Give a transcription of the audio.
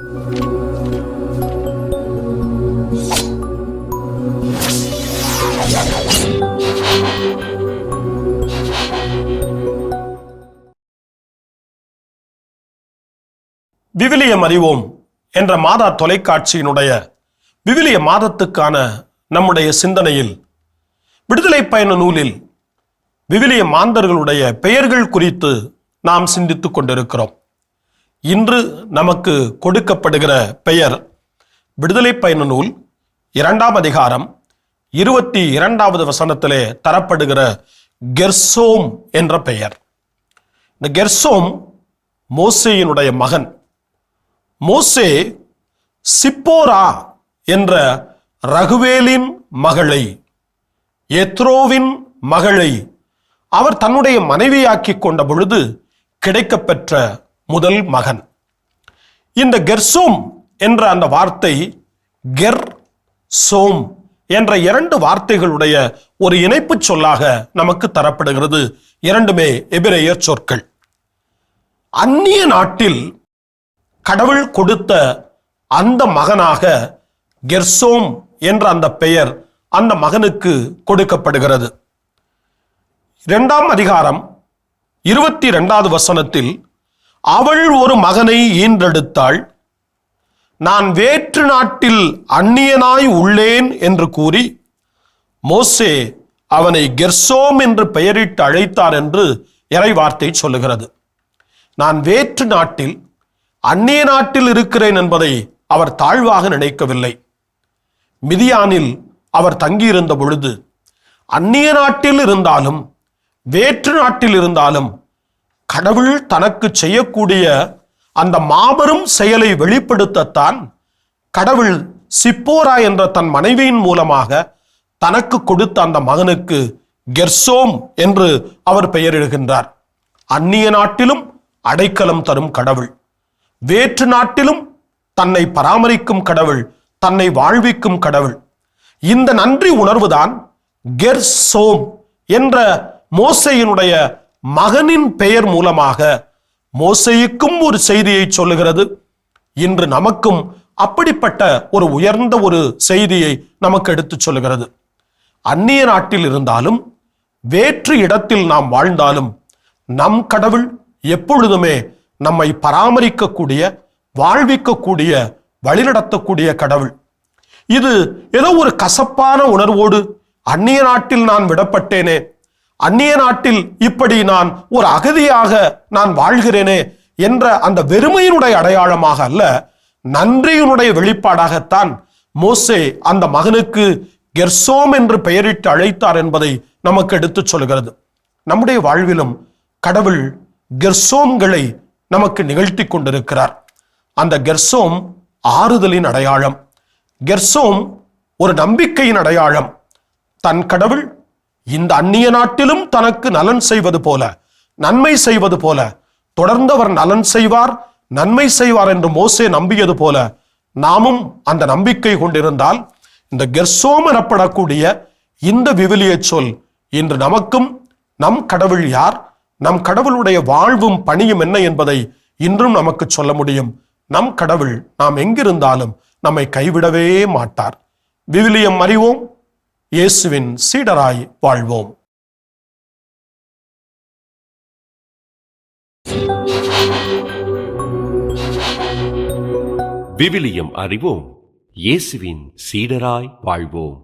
விவிலியம் அறிவோம் என்ற மாதா தொலைக்காட்சியினுடைய விவிலிய மாதத்துக்கான நம்முடைய சிந்தனையில் விடுதலை பயண நூலில் விவிலிய மாந்தர்களுடைய பெயர்கள் குறித்து நாம் சிந்தித்துக் கொண்டிருக்கிறோம். இன்று நமக்கு கொடுக்கப்படுகிற பெயர் விடுதலை பயண நூல் இரண்டாம் அதிகாரம் இருபத்தி இரண்டாவது வசனத்திலே தரப்படுகிற கெர்சோம் என்ற பெயர். இந்த கெர்சோம் மோசேயினுடைய மகன். மோசே சிப்போரா என்ற ரகுவேலின் மகளை எத்ரோவின் மகளை அவர் தன்னுடைய மனைவியாக்கிக் கொண்ட பொழுது கிடைக்கப்பெற்ற முதல் மகன். இந்த கெர்சோம் என்ற அந்த வார்த்தை கெர் சோம் என்ற இரண்டு வார்த்தைகளுடைய ஒரு இணைப்பு சொல்லாக நமக்கு தரப்படுகிறது. இரண்டுமே எபிரேயர் சொற்கள். அந்நிய நாட்டில் கடவுள் கொடுத்த அந்த மகனாக கெர்சோம் என்ற அந்த பெயர் அந்த மகனுக்கு கொடுக்கப்படுகிறது. இரண்டாம் அதிகாரம் இருபத்தி இரண்டாவது வசனத்தில் அவள் ஒரு மகனை ஈன்றெடுத்தாள். நான் வேற்று நாட்டில் அந்நியனாய் உள்ளேன் என்று கூறி மோசே அவனை கெர்சோம் என்று பெயரிட்டு அழைத்தார் என்று இறைவார்த்தை சொல்லுகிறது. நான் வேற்று நாட்டில் அந்நிய நாட்டில் இருக்கிறேன் என்பதை அவர் தாழ்வாக நினைக்கவில்லை. மிதியானில் அவர் தங்கியிருந்த பொழுது அந்நிய நாட்டில் இருந்தாலும் வேற்று நாட்டில் இருந்தாலும் கடவுள் தனக்கு செய்யக்கூடிய அந்த மாபெரும் செயலை வெளிப்படுத்தத்தான் கடவுள் சிப்போரா என்ற தன் மனைவியின் மூலமாக தனக்கு கொடுத்த அந்த மகனுக்கு கெர்சோம் என்று அவர் பெயரிடுகின்றார். அந்நிய நாட்டிலும் அடைக்கலம் தரும் கடவுள். வேற்று நாட்டிலும் தன்னை பராமரிக்கும் கடவுள் தன்னை வாழ்விக்கும் கடவுள். இந்த நன்றி உணர்வுதான் கெர்சோம் என்ற மோசையினுடைய மகனின் பெயர் மூலமாக மோசைக்கும் ஒரு செய்தியை சொல்லுகிறது. இன்று நமக்கும் அப்படிப்பட்ட ஒரு உயர்ந்த ஒரு செய்தியை நமக்கு எடுத்துச் சொல்லுகிறது. அந்நிய நாட்டில் இருந்தாலும் வேற்று இடத்தில் நாம் வாழ்ந்தாலும் நம் கடவுள் எப்பொழுதுமே நம்மை பராமரிக்கக்கூடிய வாழ்விக்கக்கூடிய வழிநடத்தக்கூடிய கடவுள். இது ஏதோ ஒரு கசப்பான உணர்வோடு அந்நிய நாட்டில் நான் விடப்பட்டேனே அந்நிய நாட்டில் இப்படி நான் ஒரு அகதியாக நான் வாழ்கிறேனே என்ற அந்த வெறுமையினுடைய அடையாளமாக அல்ல நன்றியினுடைய வெளிப்பாடாகத்தான் மோசே அந்த மகனுக்கு கெர்சோம் என்று பெயரிட்டு அழைத்தார் என்பதை நமக்கு எடுத்துச் சொல்கிறது. நம்முடைய வாழ்விலும் கடவுள் கெர்சோம்களை நமக்கு நிகழ்த்தி கொண்டிருக்கிறார். அந்த கெர்சோம் ஆறுதலின் அடையாளம். கெர்சோம் ஒரு நம்பிக்கையின் அடையாளம். தன் கடவுள் இந்த அந்நிய நாட்டிலும் தனக்கு நலன் செய்வது போல நன்மை செய்வது போல தொடர்ந்து அவர் நலன் செய்வார் நன்மை செய்வார் என்று மோசே நம்பியது போல நாமும் அந்த நம்பிக்கை கொண்டிருந்தால் இந்த கெர்சோம் எனப்படக்கூடிய இந்த விவிலிய சொல் இன்று நமக்கும் நம் கடவுள் யார் நம் கடவுளுடைய வாழ்வும் பணியும் என்ன என்பதை இன்றும் நமக்கு சொல்ல முடியும். நம் கடவுள் நாம் எங்கிருந்தாலும் நம்மை கைவிடவே மாட்டார். விவிலியம் அறிவோம் இயேசுவின் சீடராய் வாழ்வோம். விவிலியம் அறிவோம். இயேசுவின் சீடராய் வாழ்வோம்.